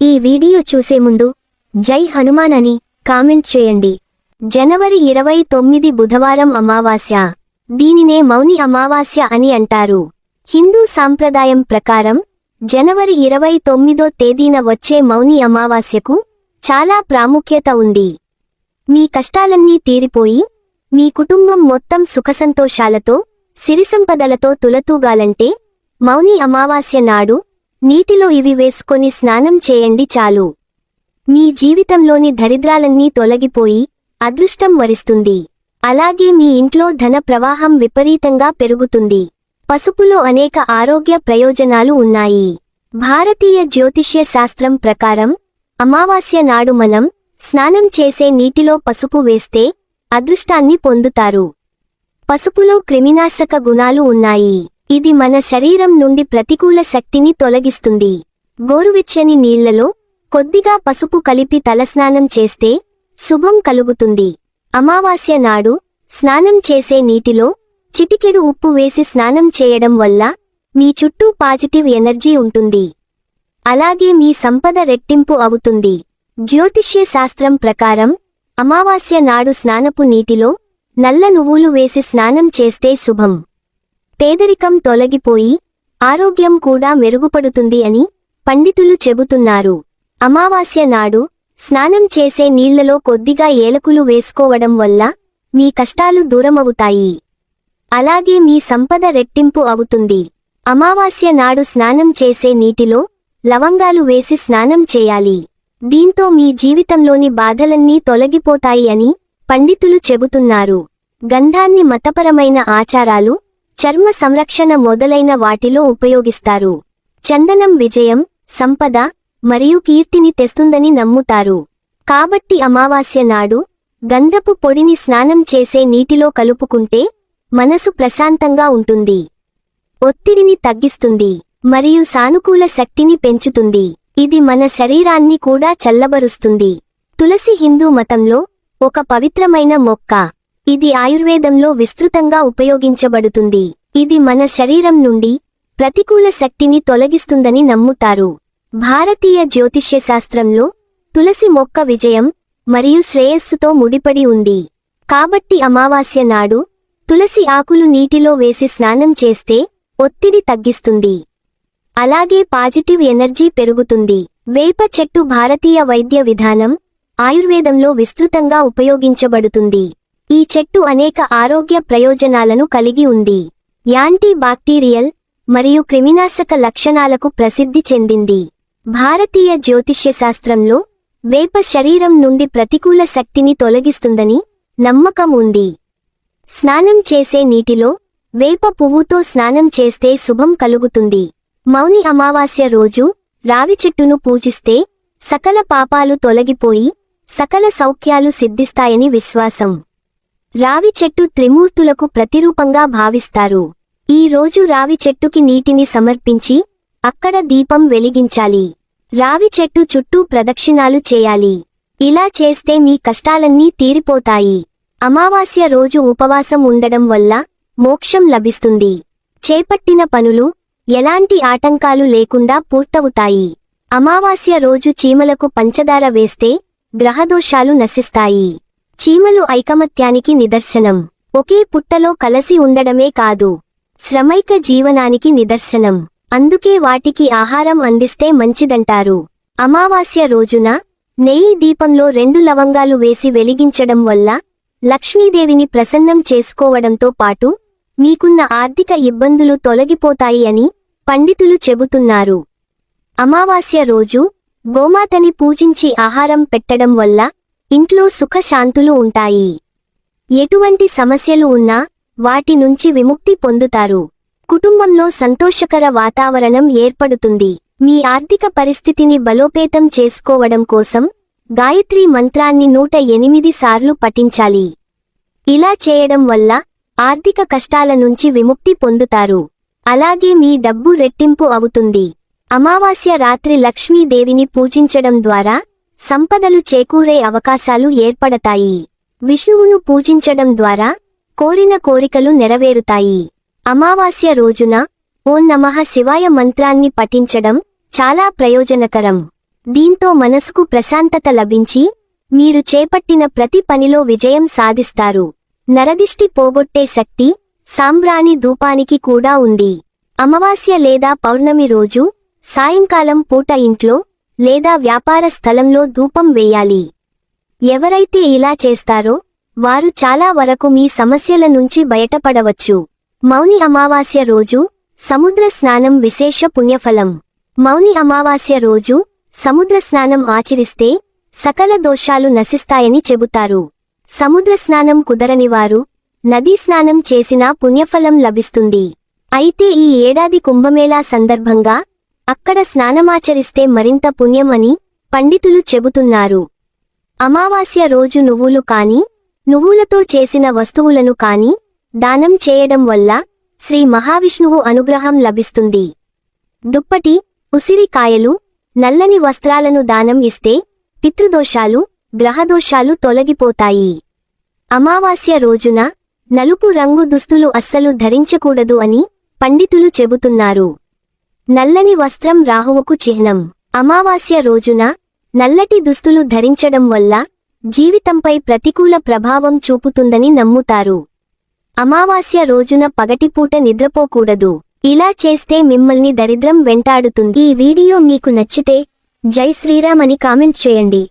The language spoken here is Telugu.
ఈ వీడియో చూసే ముందు జై హనుమాన్ అని కామెంట్ చేయండి. జనవరి ఇరవై తొమ్మిది బుధవారం అమావాస్య. దీనినే మౌని అమావాస్య అని అంటారు. హిందూ సాంప్రదాయం ప్రకారం జనవరి ఇరవై తొమ్మిదో తేదీన వచ్చే మౌని అమావాస్యకు చాలా ప్రాముఖ్యత ఉంది. మీ కష్టాలన్నీ తీరిపోయి మీ కుటుంబం మొత్తం సుఖసంతోషాలతో సిరిసంపదలతో తులతూగాలంటే మౌని అమావాస్య నాడు నీటిలో ఇవి వేసుకొని స్నానం చేయండి చాలు. మీ జీవితంలోని దరిద్రాలన్నీ తొలగిపోయి అదృష్టం వరిస్తుంది. అలాగే మీ ఇంట్లో ధన ప్రవాహం విపరీతంగా పెరుగుతుంది. పసుపులో అనేక ఆరోగ్య ప్రయోజనాలు ఉన్నాయి. భారతీయ జ్యోతిష్య శాస్త్రం ప్రకారం అమావాస్య నాడు మనం స్నానం చేసే నీటిలో పసుపు వేస్తే అదృష్టాన్ని పొందుతారు. పసుపులో క్రిమినాశక గుణాలు ఉన్నాయి. ఇది మన శరీరం నుండి ప్రతికూల శక్తిని తొలగిస్తుంది. గోరువెచ్చని నీళ్ళలో కొద్దిగా పసుపు కలిపి తలస్నానం చేస్తే శుభం కలుగుతుంది. అమావాస్య నాడు స్నానం చేసే నీటిలో చిటికెడు ఉప్పు వేసి స్నానం చేయడం వల్ల మీ చుట్టూ పాజిటివ్ ఎనర్జీ ఉంటుంది. అలాగే మీ సంపద రెట్టింపు అవుతుంది. జ్యోతిష్య శాస్త్రం ప్రకారం అమావాస్య నాడు స్నానపు నీటిలో నల్ల నువ్వులు వేసి స్నానం చేస్తే శుభం. పేదరికం తొలగిపోయి ఆరోగ్యం కూడా మెరుగుపడుతుంది అని పండితులు చెబుతున్నారు. అమావాస్య నాడు స్నానం చేసే నీళ్ళలో కొద్దిగా ఏలకులు వేసుకోవడం వల్ల మీ కష్టాలు దూరమవుతాయి. అలాగే మీ సంపద రెట్టింపు అవుతుంది. అమావాస్య నాడు స్నానం చేసే నీటిలో లవంగాలు వేసి స్నానం చేయాలి. దీంతో మీ జీవితంలోని బాధలన్నీ తొలగిపోతాయి అని పండితులు చెబుతున్నారు. గంధాన్ని మతపరమైన ఆచారాలు చర్మ సంరక్షణ మొదలైన వాటిలో ఉపయోగిస్తారు. చందనం విజయం సంపద మరియు కీర్తిని తెస్తుందని నమ్ముతారు. కాబట్టి అమావాస్య నాడు గంధపు పొడిని స్నానం చేసే నీటిలో కలుపుకుంటే మనసు ప్రశాంతంగా ఉంటుంది. ఒత్తిడిని తగ్గిస్తుంది మరియు సానుకూల శక్తిని పెంచుతుంది. ఇది మన శరీరాన్ని కూడా చల్లబరుస్తుంది. తులసి హిందూ మతంలో ఒక పవిత్రమైన మొక్క. ఇది ఆయుర్వేదంలో విస్తృతంగా ఉపయోగించబడుతుంది. ఇది మన శరీరం నుండి ప్రతికూల శక్తిని తొలగిస్తుందని నమ్ముతారు. భారతీయ జ్యోతిష్య శాస్త్రంలో తులసి మొక్క విజయం మరియు శ్రేయస్సుతో ముడిపడి ఉంది. కాబట్టి అమావాస్య నాడు తులసి ఆకులు నీటిలో వేసి స్నానం చేస్తే ఒత్తిడి తగ్గిస్తుంది. అలాగే పాజిటివ్ ఎనర్జీ పెరుగుతుంది. వేప చెట్టు భారతీయ వైద్య విధానం ఆయుర్వేదంలో విస్తృతంగా ఉపయోగించబడుతుంది. ఈ చెట్టు అనేక ఆరోగ్య ప్రయోజనాలను కలిగి ఉంది. యాంటీ బాక్టీరియల్ మరియు క్రిమినాశక లక్షణాలకు ప్రసిద్ధి చెందింది. భారతీయ జ్యోతిష్యశాస్త్రంలో వేప శరీరం నుండి ప్రతికూల శక్తిని తొలగిస్తుందని నమ్మకం ఉంది. స్నానం చేసే నీటిలో వేప పువ్వుతో స్నానం చేస్తే శుభం కలుగుతుంది. మౌని అమావాస్య రోజు రావి చెట్టును పూజిస్తే సకల పాపాలు తొలగిపోయి సకల సౌఖ్యాలు సిద్ధిస్తాయని విశ్వాసం. రావి చెట్టు త్రిమూర్తులకు ప్రతిరూపంగా భావిస్తారు. ఈ రోజు రావి చెట్టుకి నీటిని సమర్పించి అక్కడ దీపం వెలిగించాలి. రావి చెట్టు చుట్టూ ప్రదక్షిణాలు చేయాలి. ఇలా చేస్తే మీ కష్టాలన్నీ తీరిపోతాయి. అమావాస్య రోజు ఉపవాసం ఉండడం వల్ల మోక్షం లభిస్తుంది. చేపట్టిన పనులు ఎలాంటి ఆటంకాలు లేకుండా పూర్తవుతాయి. అమావాస్య రోజు చీమలకు పంచదార వేస్తే గ్రహదోషాలు నశిస్తాయి. చీమలు ఐకమత్యానికి నిదర్శనం. ఒకే పుట్టలో కలసి ఉండడమే కాదు. శ్రమైక జీవనానికి నిదర్శనం. అందుకే వాటికి ఆహారం అందిస్తే మంచిదంటారు. అమావాస్య రోజున నెయ్యి దీపంలో రెండు లవంగాలు వేసి వెలిగించడం వల్ల లక్ష్మీదేవిని ప్రసన్నం చేసుకోవడంతో పాటు మీకున్న ఆర్థిక ఇబ్బందులు తొలగిపోతాయి అని పండితులు చెబుతున్నారు. అమావాస్య రోజు గోమాతని పూజించి ఆహారం పెట్టడం వల్ల ఇంట్లో సుఖశాంతులు ఉంటాయి. ఎటువంటి సమస్యలు ఉన్నా వాటి నుంచి విముక్తి పొందుతారు. కుటుంబంలో సంతోషకర వాతావరణం ఏర్పడుతుంది. మీ ఆర్థిక పరిస్థితిని బలోపేతం చేసుకోవడం కోసం గాయత్రి మంత్రాన్ని నూట ఎనిమిది సార్లు పఠించాలి. ఇలా చేయడం వల్ల ఆర్థిక కష్టాల నుంచి విముక్తి పొందుతారు. అలాగే మీ డబ్బు రెట్టింపు అవుతుంది. అమావాస్య రాత్రి లక్ష్మీదేవిని పూజించడం ద్వారా సంపదలు చేకూరే అవకాశాలు ఏర్పడతాయి. విష్ణువును పూజించడం ద్వారా కోరిన కోరికలు నెరవేరుతాయి. అమావాస్య రోజున ఓం నమః శివాయ మంత్రాన్ని పఠించడం చాలా ప్రయోజనకరం. దీంతో మనసుకు ప్రశాంతత లభించి మీరు చేపట్టిన ప్రతి పనిలో విజయం సాధిస్తారు. నరదిష్టి పోగొట్టే శక్తి సాంబ్రాణి ధూపానికి కూడా ఉంది. అమావాస్య లేదా పౌర్ణమి రోజు సాయంకాలం పూట ఇంట్లో లేదా వ్యాపార స్థలంలో ధూపం వేయాలి. ఎవరైతే ఇలా చేస్తారో వారు చాలా వరకు మీ సమస్యల నుంచి బయటపడవచ్చు. మౌని అమావాస్య రోజు సముద్ర స్నానం విశేష పుణ్యఫలం. మౌని అమావాస్య రోజు సముద్ర స్నానం ఆచరిస్తే సకల దోషాలు నశిస్తాయని చెబుతారు. సముద్ర స్నానం కుదరని వారు నదీ స్నానం చేసినా పుణ్యఫలం లభిస్తుంది. అయితే ఈ ఏడాది కుంభమేళా సందర్భంగా అక్కడ స్నానమాచరిస్తే మరింత పుణ్యం అని పండితులు చెబుతున్నారు. అమావాస్య రోజు నువ్వులు కాని నువ్వులతో చేసిన వస్తువులను కాని దానం చేయడం వల్ల శ్రీ మహావిష్ణువు అనుగ్రహం లభిస్తుంది. దుప్పటి ఉసిరికాయలు నల్లని వస్త్రాలను దానం ఇస్తే పితృదోషాలు గ్రహదోషాలు తొలగిపోతాయి. అమావాస్య రోజున నలుపు రంగు దుస్తులు అస్సలు ధరించకూడదు అని పండితులు చెబుతున్నారు. నల్లని వస్త్రం రాహువుకు చిహ్నం. అమావాస్య రోజున నల్లటి దుస్తులు ధరించడం వల్ల జీవితంపై ప్రతికూల ప్రభావం చూపుతుందని నమ్ముతారు. అమావాస్య రోజున పగటిపూట నిద్రపోకూడదు. ఇలా చేస్తే మిమ్మల్ని దరిద్రం వెంటాడుతుంది. ఈ వీడియో మీకు నచ్చితే జై శ్రీరామ్ అని కామెంట్ చేయండి.